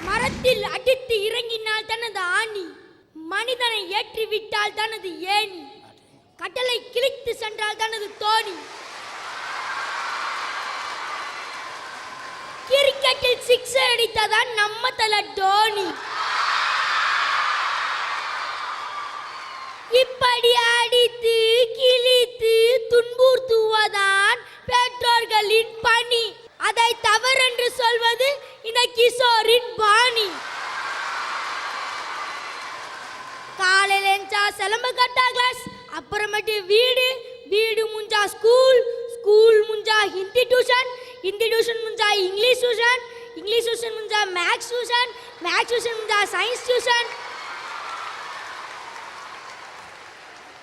மரத்தில் அடித்து இறங்கினால் தனது ஆணி மனிதனை ஏற்றி விட்டால் தனது ஏணி கடலை கிழித்து சென்றால் தனது தோணி. கிரிக்கெட்டில் சிக்ஸ் அடித்ததான் நம்ம தல டோனி இப்படியா கிஷோரின் பாணி. காலையில எஞ்சா சிலம்பு கட்டா கிளாஸ் அப்புறமேட்டு வீடு வீடு முஞ்சா ஸ்கூல் ஸ்கூல் முஞ்சா ஹிந்தி டியூஷன் ஹிந்தி டியூஷன் முஞ்சா இங்கிலீஷ் டியூஷன் இங்கிலீஷ் டியூஷன் முஞ்சா மேக்ஸ் டியூஷன் மேக்ஸ் டியூஷன் முஞ்சா சயின்ஸ் டியூஷன்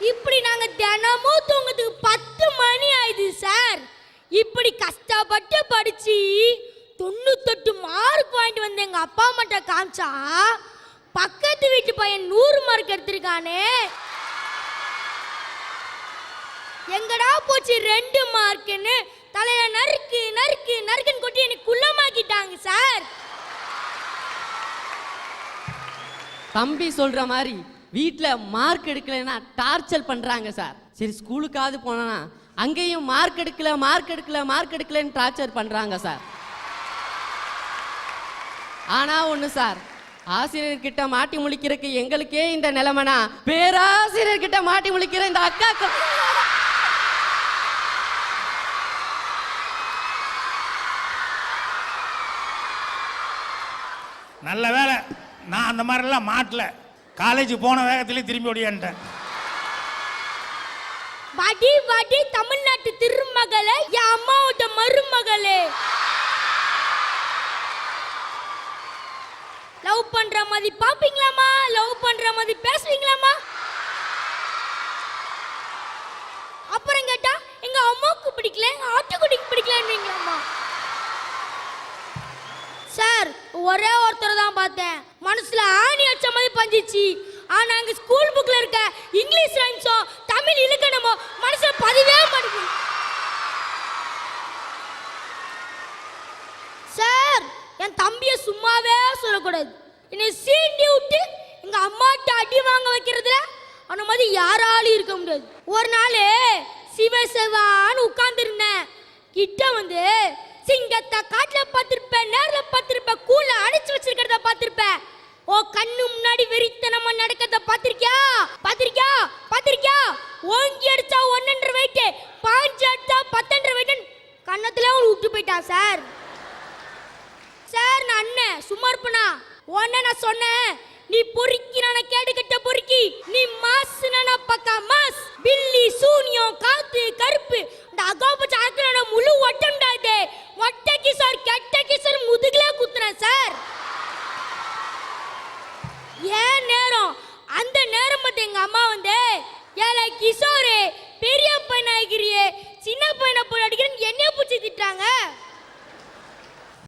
இப்படி நாங்க தினமும் தூங்குறதுக்கு பத்து மணி ஆயிடுது சார் இப்படி கஷ்டப்பட்டு படிச்சு அப்பா அம்மாட்ட காமிச்சா பக்கத்து வீட்டு பையன் நூறு மார்க் எடுத்திருக்கானே. எங்கடா போச்சு ரெண்டு மார்க்குன்னு தலையில நறுக்கு நறுக்கு நறுக்குன்னு கொட்டி எனக்கு குள்ளமாக்கிட்டாங்க சார் தம்பி சொல்ற மாதிரி வீட்டில் மார்க் எடுக்கலைன்னா டார்ச்சர் பண்ணுறாங்க சார் சரி ஸ்கூலுக்காவது போனோன்னா அங்கேயும் மார்க் எடுக்கல மார்க் எடுக்கல மார்க் எடுக்கலன்னு டார்ச்சர் பண்ணுறாங்க சார் ஆனா ஒண்ணு சார். ஆசிரியர்கிட்ட மாட்டி முழிக்கிறதுக்கு எங்களுக்கே இந்த நிலைமைனா பேராசிரியர்கிட்ட மாட்டி முழிக்கிற இந்த அக்காக்கு. நல்ல வேலை. நான் அந்த மாதிரிலாம் மாட்டல. காலேஜ் போன வேகத்திலே திரும்பி ஓடியான்ட்டேன் வடி வடி தமிழ்நாட்டு திருமகளே என் அம்மாவோட மருமகளே. பண்ற மாதிரி பாப்பீங்களாமா லவ் பண்ற மாதிரி பேசுவீங்களாமா அப்புறம் கேட்டா எங்க அம்மாவுக்கு பிடிக்கல எங்க ஆட்டுக்குட்டிக்கு பிடிக்கலன்றீங்களாமா சார் ஒரே ஒருத்தர் தான் பார்த்தேன். மனசுல ஆணி அடிச்ச மாதிரி பஞ்சிச்சு. ஆனா அங்க ஸ்கூல் புக்ல இருக்க இங்கிலீஷ் ரைம்ஸோ தமிழ் இலக்கணமோ மனசுல பதிவே மாட்டேங்குது. சார் என் தம்பியை சும்மாவே சொல்லக்கூடாது. என்னை சீண்டி விட்டு எங்க அம்மாட்ட அடி வாங்க வைக்கிறதுல அந்த மாதிரி யாராலும் இருக்க முடியாது. ஒரு நாள் சிவசேவான்னு உட்கார்ந்துருந்தேன். கிட்ட வந்து சிங்கத்தை காட்டுல பார்த்திருப்பேன் நேர்ல பார்த்திருப்பேன் கூல அடைச்சு வச்சிருக்கிறத பார்த்திருப்பேன். ஓ கண்ணு முன்னாடி வெறித்தனமா நடக்கிறத பார்த்திருக்கியா? பார்த்திருக்கியா? பார்த்திருக்கியா? ஓங்கி அடிச்சா ஒன்னன்ற வெயிட் பாஞ்சு அடிச்சா பத்தன்ற வெயிட் கண்ணத்துல அவன் விட்டு போயிட்டான் சார். சார் நான் அண்ணன் சும்மா இருப்பேனா? உன்ன நான் சொன்னேன். நீ பொறுக்கி நான் கேடு கட்ட பொறுக்கி. நீ மாஸ் நான் பக்கா மாஸ். பில்லி சூனியம் காத்து கருப்பு. இந்த அகோபச்ச ஆக்கின முழு ஒட்டம்டாது ஒட்டக்கி சார் கெட்டக்கி சார் முதுகுல குத்துறேன் சார். ஏன் நேரம்? அந்த நேரம் பார்த்து எங்க அம்மா வந்து ஏழை கிஷோரு